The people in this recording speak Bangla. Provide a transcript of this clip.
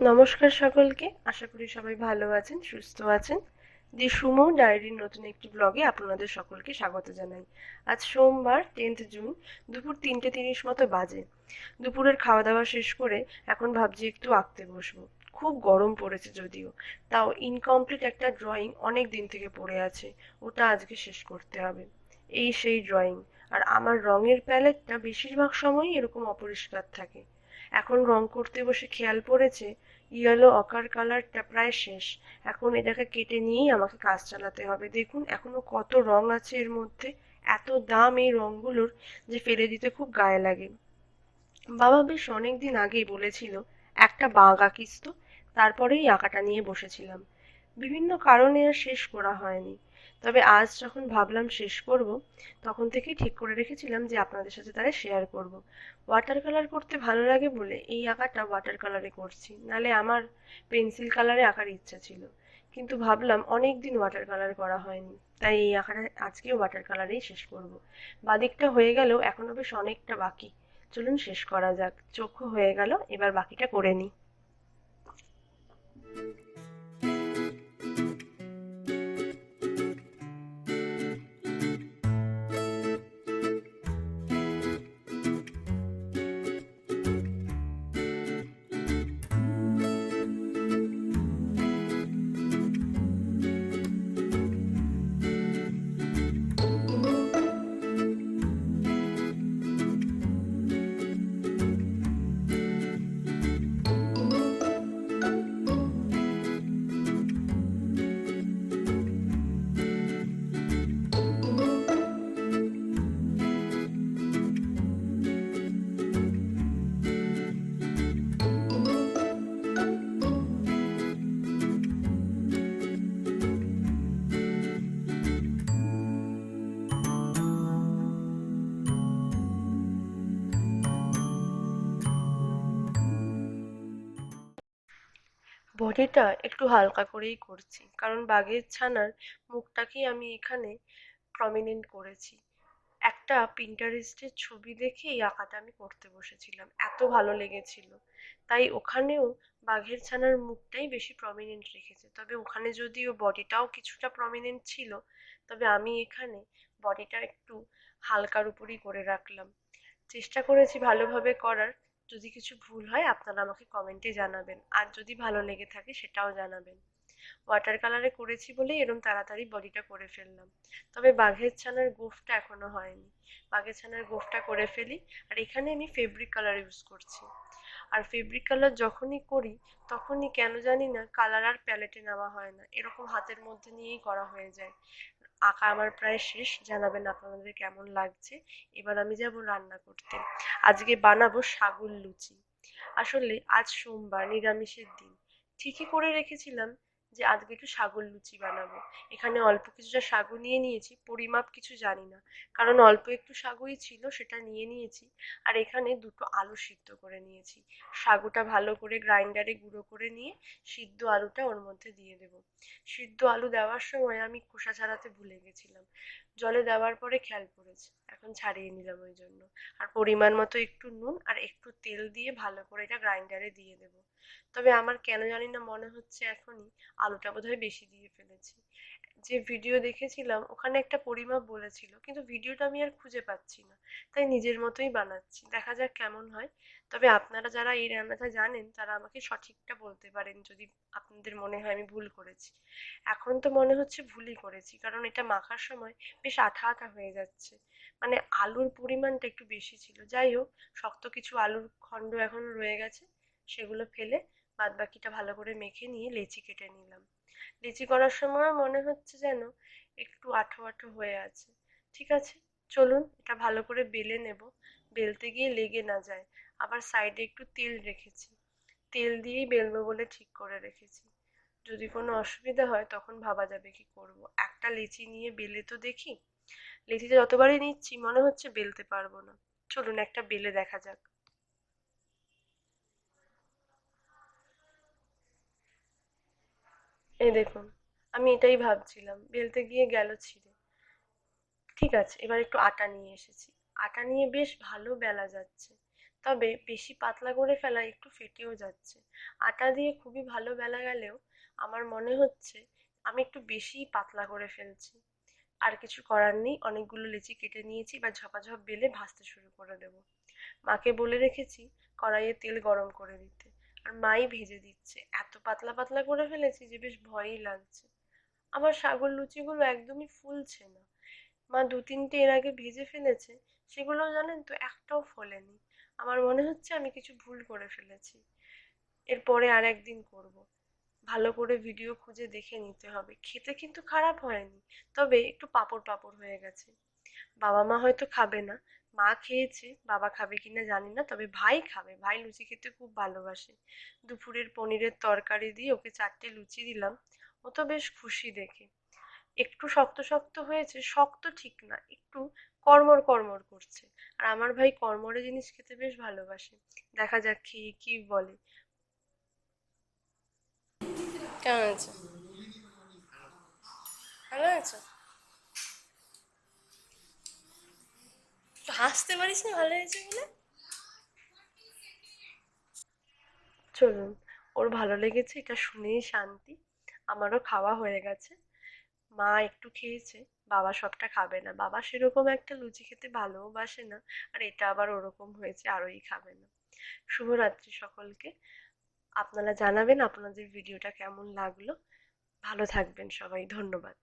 নমস্কার সকলকে। আশা করি সবাই ভালো আছেন, সুস্থ আছেন। দি সুমো ডায়েরির নতুন একটি ব্লগে আপনাদের সকলকে স্বাগত জানাই। আজ সোমবার, টেন্থ জুন, দুপুর তিনটে তিরিশ মতো বাজে। দুপুরের খাওয়া দাওয়া শেষ করে এখন ভাবছি একটু আঁকতে বসবো। খুব গরম পড়েছে যদিও। তাও ইনকমপ্লিট একটা ড্রয়িং অনেক দিন থেকে পড়ে আছে। ওটা আজকে শেষ করতে হবে। এই সেই ড্রয়িং আর আমার রঙের প্যালেটটা বেশিরভাগ সময়ই এরকম অপরিষ্কার থাকে। এখন রং করতে বসে খেয়াল পড়েছে, ইয়েলো অকার কালারটা প্রায় শেষ। এখন এটাকে কেটে নিয়েই আমাকে কাজ চালাতে হবে। দেখুন, এখনও কত রং আছে এর মধ্যে। এত দাম এই রংগুলোর যে ফেলে দিতে খুব গায়ে লাগে। বাবা বেশ অনেক দিন আগেই বলেছিল, একটা বাঘ আঁকিস তো? তারপরেই আঁকাটা নিয়ে বসেছিলাম। বিভিন্ন কারণে আর শেষ করা হয়নি। তবে আজ যখন ভাবলাম শেষ করব, তখন থেকেই ঠিক করে রেখেছিলাম যে আপনাদের সাথে তারা শেয়ার করব। ওয়াটার কালার করতে ভালো লাগে বলে এই আঁকাটা ওয়াটার কালারে করছি। নালে আমার পেন্সিল কালারে আঁকার ইচ্ছা ছিল। কিন্তু ভাবলাম অনেক দিন ওয়াটার কালার করা হয়নি। তাই এই আঁকাটা আজকেও ওয়াটার কালারেই শেষ করব। বাদিকটা হয়ে গেলেও এখনও বেশ অনেকটা বাকি। চলুন শেষ করা যাক। চোখও হয়ে গেল, এবার বাকিটা করে নিই। বডিটা একটু হালকা করেই করছি। কারণ বাঘের ছানার মুখটাকেই আমি এখানে প্রমিনেন্ট করেছি। একটা পিন্টারেস্টের ছবি দেখে এই আঁকাটা আমি করতে বসেছিলাম। এত ভালো লেগেছিল। তাই ওখানেও বাঘের ছানার মুখটাই বেশি প্রমিনেন্ট রেখেছে। তবে ওখানে যদিও বডিটাও কিছুটা প্রমিনেন্ট ছিল, তবে আমি এখানে বডিটা একটু হালকার উপরই করে রাখলাম। চেষ্টা করেছি ভালোভাবে করার। যদি কিছু ভুল হয়, আপনারা আমাকে কমেন্টে জানাবেন। আর যদি ভালো লেগে থাকে, সেটাও জানাবেন। ওয়াটার কালারে করেছি বলেই এরম তাড়াতাড়ি বডিটা করে ফেললাম। তবে বাঘের ছানার গোফটা এখনও হয়নি। বাঘের ছানার গোফটা করে ফেলি। আর এখানে আমি ফেব্রিক কালার ইউজ করছি। আর ফেব্রিক কালার যখনই করি, তখনই কেন জানি না কালার আর প্যালেটে নেওয়া হয় না। এরকম হাতের মধ্যে নিয়েই করা হয়ে যায়। আঁকা আমার প্রায় শেষ। জানাবেন আপনাদের কেমন লাগছে? এবার আমি যাব রান্না করতে। আজকে বানাবো সাগুর লুচি। আসলে আজ সোমবার, নিরামিষের দিন। ঠিকই করে রেখেছিলাম যে আজকে একটু সাগর লুচি বানাবো। এখানে অল্প কিছুটা সাগু নিয়ে নিয়েছি, পরিমাপ কিছু জানি না। কারণ অল্প একটু সাগুই ছিল, সেটা নিয়ে নিয়েছি। আর এখানে দুটো আলু সিদ্ধ করে নিয়েছি। সাগুটা ভালো করে গ্রাইন্ডারে গুঁড়ো করে নিয়ে সিদ্ধ আলুটা ওর মধ্যে দিয়ে দেবো। সিদ্ধ আলু দেওয়ার সময় আমি খোসা ছাড়াতে ভুলে গেছিলাম। জলে দেওয়ার পরে খেয়াল পড়েছে এখন ছাড়িয়ে নিলাম ওই জন্য। আর পরিমাণ মতো একটু নুন আর একটু তেল দিয়ে ভালো করে এটা গ্রাইন্ডারে দিয়ে দেব। তবে আমার কেন জানি না মনে হচ্ছে এখনই আলুটা বোধহয় বেশি দিয়ে ফেলেছি। যে ভিডিও দেখেছিলাম, ওখানে একটা পরিমাপ বলেছিল, কিন্তু ভিডিওটা আমি আর খুঁজে পাচ্ছি না। তাই নিজের মতোই বানাচ্ছি। দেখা যাক কেমন হয়। তবে আপনারা যারা এই রান্নাটা জানেন, তারা আমাকে সঠিকটা বলতে পারেন যদি আপনাদের মনে হয় আমি ভুল করেছি। এখন তো মনে হচ্ছে ভুলই করেছি, কারণ এটা মাখার সময় বেশ আঠা আঠা হয়ে যাচ্ছে। মানে আলুর পরিমাণটা একটু বেশি ছিল। যাই হোক, শক্ত কিছু আলুর খণ্ড এখনও রয়ে গেছে, সেগুলো ফেলে বাদ বাকিটা ভালো করে মেখে নিয়ে লেচি কেটে নিলাম। লেচি করার সময় মনে হচ্ছে যেন একটু আঠো আঠো হয়ে আছে। ঠিক আছে? চলুন, এটা ভালো করে বেলে নেব। বেলতে গিয়ে লেগে না যায়। আবার সাইডে একটু তেল রেখেছি। তেল দিয়েই বেলবো বলে ঠিক করে রেখেছি। যদি কোনো অসুবিধা হয়, তখন ভাবা যাবে কি করব। একটা লিচি নিয়ে বেলে তো দেখি। লেচিতে যতবারই নিচ্ছি, মনে হচ্ছে বেলতে পারব না। চলুন, একটা বেলে দেখা যাক। এই দেখুন, আমি এটাই ভাবছিলাম বেলতে গিয়ে গেল ছিঁড়ে। ঠিক আছে, এবার একটু আটা নিয়ে এসেছি। আটা নিয়ে বেশ ভালো বেলা যাচ্ছে, তবে বেশি পাতলা করে ফেলা একটু ফেটেও যাচ্ছে। আটা দিয়ে খুবই ভালো বেলা গেলেও আমার মনে হচ্ছে আমি একটু বেশিই পাতলা করে ফেলছি। আর কিছু করার নেই, অনেকগুলো লেচি কেটে নিয়েছি বা ঝপাঝপ বেলে ভাজতে শুরু করে দেব। মাকে বলে রেখেছি কড়াইয়ে তেল গরম করে দিতে। আর মাই ভেজে দিচ্ছে। এত পাতলা পাতলা করে ফেলেছি যে বেশ ভয়ই লাগছে। আমার সাগর লুচিগুলো একদমই ফুলছে না। মা দু তিনটে এর আগে ভেজে ফেলেছে সেগুলো জানেন তো, একটাও ফোলেনি। আমার মনে হচ্ছে আমি কিছু ভুল করে ফেলেছি। এরপরে আর একদিন করব। ভালো করে ভিডিও খুঁজে দেখে নিতে হবে। খেতে কিন্তু খারাপ হয়নি, তবে একটু পাপড় পাপড় হয়ে গেছে। বাবা মা হয়তো খাবে না মা খেয়েছে, বাবা খাবে কিনা জানি না, তবে ভাই খাবে। ভাই লুচি খেতে খুব ভালোবাসে। দুপুরের পনিরের তরকারি দিয়ে ওকে চারটে লুচি দিলাম। ও তো বেশ খুশি দেখে। একটু শক্ত শক্ত হয়েছে, শক্ত ঠিক না, একটু কর্মর কর্মর করছে। আর আমার ভাই কর্মরে জিনিস খেতে বেশ ভালোবাসে। দেখা যাক খেয়ে কি বলে। কেমন আছে? ভালো আছো? একটু হাসতে পারিস না, ভালো হয়েছে বলে? চলুন, ওর ভালো লেগেছে, এটা শুনেই শান্তি। আমারও খাওয়া হয়ে গেছে। মা একটু খেয়েছে, বাবা সবটা খাবে না। বাবা সেরকম একটা লুচি খেতে ভালোবাসে না, আর এটা আবার ওরকম হয়েছে, আরোই খাবে না। শুভরাত্রি সকলকে। আপনারা জানাবেন আপনাদের ভিডিওটা কেমন লাগল। ভালো থাকবেন সবাই, ধন্যবাদ।